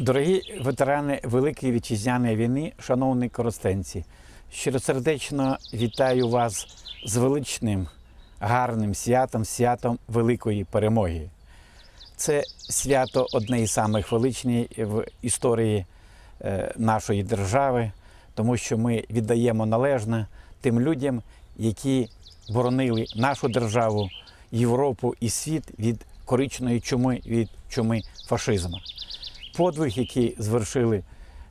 Дорогі ветерани Великої вітчизняної війни, шановні коростенці, щиросердечно вітаю вас з величним, гарним святом, святом великої перемоги. Це свято одне із самих величних в історії е, нашої держави, тому що ми віддаємо належне тим людям, які боронили нашу державу, Європу і світ від коричної чуми, від чуми фашизму. Подвиг, який звершили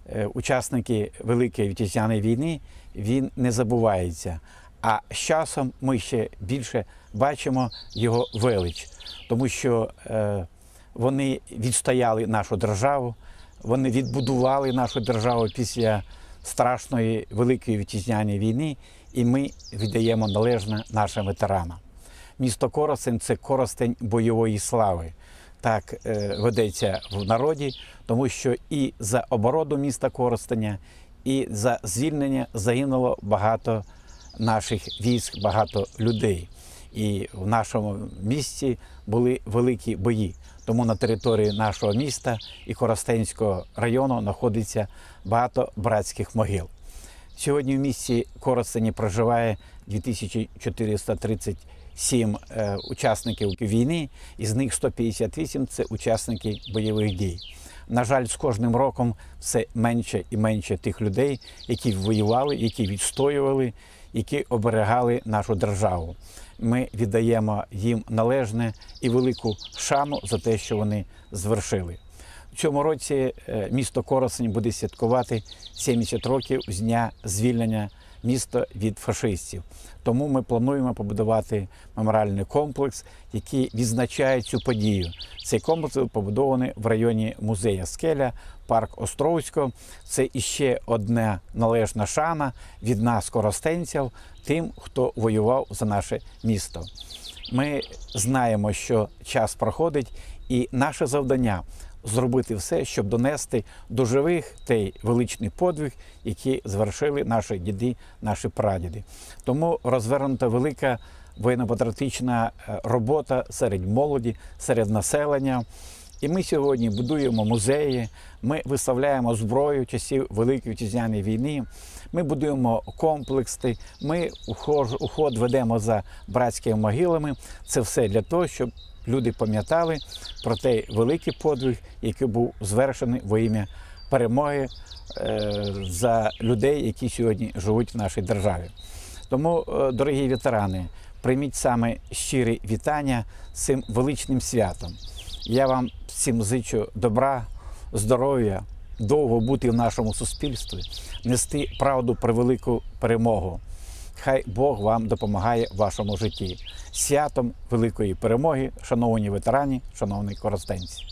е, учасники Великої вітчизняної війни, він не забувається. А з часом ми ще більше бачимо його велич, тому що е, вони відстояли нашу державу, вони відбудували нашу державу після страшної великої вітчизняної війни, і ми віддаємо належне нашим ветеранам. Місто Коростень це коростень бойової слави так е, ведеться в народі, тому що і за оборону міста Коростеня, і за звільнення загинуло багато наших військ, багато людей. І в нашому місті були великі бої. Тому на території нашого міста і Коростенського району знаходиться багато братських могил. Сьогодні в місті Коростені проживає 2430 7 е, учасників війни, із них 158 це учасники бойових дій. На жаль, з кожним роком все менше і менше тих людей, які воювали, які відстоювали, які оберегали нашу державу. Ми віддаємо їм належне і велику шану за те, що вони звершили. В цьому році е, місто Коросень буде святкувати 70 років з дня звільнення міста від фашистів. Тому ми плануємо побудувати меморіальний комплекс, який відзначає цю подію. Цей комплекс побудований в районі музея Скеля, парк Островського. Це іще одна належна шана від нас, коростенців, тим, хто воював за наше місто. Ми знаємо, що час проходить, і наше завдання зробити все, щоб донести до живих той величний подвиг, який звершили наші діди, наші прадіди. Тому розвернута велика воєнно-патріотична е, робота серед молоді, серед населення. І ми сьогодні будуємо музеї, ми виставляємо зброю часів Великої вітчизняної війни. Ми будуємо комплекси, ми уход ведемо за братськими могилами. Це все для того, щоб люди пам'ятали про той великий подвиг, який був звершений во ім'я перемоги е, за людей, які сьогодні живуть в нашій державі. Тому, е, дорогі ветерани, прийміть саме щирі вітання з цим величним святом. Я вам всім зичу добра, здоров'я, довго бути в нашому суспільстві, нести правду про велику перемогу. Хай Бог вам допомагає в вашому житті. Святом великої перемоги, шановні ветерані, шановні коростенці.